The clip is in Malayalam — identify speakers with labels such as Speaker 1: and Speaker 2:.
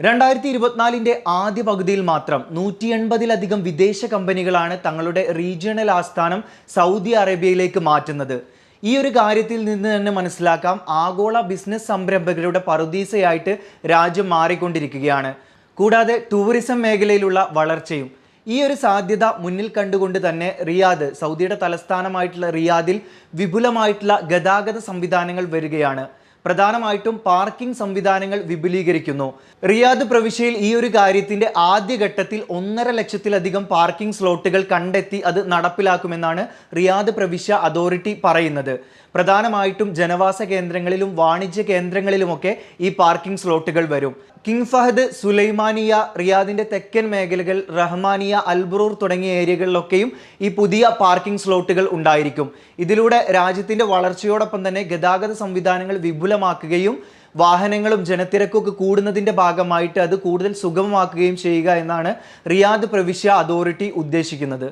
Speaker 1: രണ്ടായിരത്തി ഇരുപത്തിനാലിന്റെ ആദ്യ പകുതിയിൽ മാത്രം നൂറ്റി എൺപതിലധികം വിദേശ കമ്പനികളാണ് തങ്ങളുടെ റീജിയണൽ ആസ്ഥാനം സൗദി അറേബ്യയിലേക്ക് മാറ്റുന്നത്. ഈ ഒരു കാര്യത്തിൽ നിന്ന് തന്നെ മനസ്സിലാക്കാം ആഗോള ബിസിനസ് സംരംഭകരുടെ പറുദീസയായിട്ട് രാജ്യം മാറിക്കൊണ്ടിരിക്കുകയാണ്. കൂടാതെ ടൂറിസം മേഖലയിലുള്ള വളർച്ചയും. ഈ ഒരു സാധ്യത മുന്നിൽ കണ്ടുകൊണ്ട് തന്നെ റിയാദ് സൗദിയുടെ തലസ്ഥാനമായിട്ടുള്ള റിയാദിൽ വിപുലമായിട്ടുള്ള ഗതാഗത സംവിധാനങ്ങൾ വരികയാണ്. പ്രധാനമായിട്ടും പാർക്കിംഗ് സംവിധാനങ്ങൾ വിപുലീകരിക്കുന്നു. റിയാദ് പ്രവിശ്യയിൽ ഈ ഒരു കാര്യത്തിന്റെ ആദ്യഘട്ടത്തിൽ ഒന്നര ലക്ഷത്തിലധികം പാർക്കിംഗ് സ്ലോട്ടുകൾ കണ്ടെത്തി അത് നടപ്പിലാക്കുമെന്നാണ് റിയാദ് പ്രവിശ്യ അതോറിറ്റി പറയുന്നത്. പ്രധാനമായിട്ടും ജനവാസ കേന്ദ്രങ്ങളിലും വാണിജ്യ കേന്ദ്രങ്ങളിലുമൊക്കെ ഈ പാർക്കിംഗ് സ്ലോട്ടുകൾ വരും. കിങ് ഫഹദ് സുലൈമാനിയ റിയാദിന്റെ തെക്കൻ മേഖലകൾ റഹ്മാനിയ അൽബ്രൂർ തുടങ്ങിയ ഏരിയകളിലൊക്കെയും ഈ പുതിയ പാർക്കിംഗ് സ്ലോട്ടുകൾ ഉണ്ടായിരിക്കും. ഇതിലൂടെ രാജ്യത്തിന്റെ വളർച്ചയോടൊപ്പം തന്നെ ഗതാഗത സംവിധാനങ്ങൾ വിപുലമാക്കുകയും വാഹനങ്ങളും ജനത്തിരക്കൊക്കെ കൂടുന്നതിന്റെ ഭാഗമായിട്ട് അത് കൂടുതൽ സുഗമമാക്കുകയും ചെയ്യുക എന്നാണ് റിയാദ് പ്രവിശ്യ അതോറിറ്റി ഉദ്ദേശിക്കുന്നത്.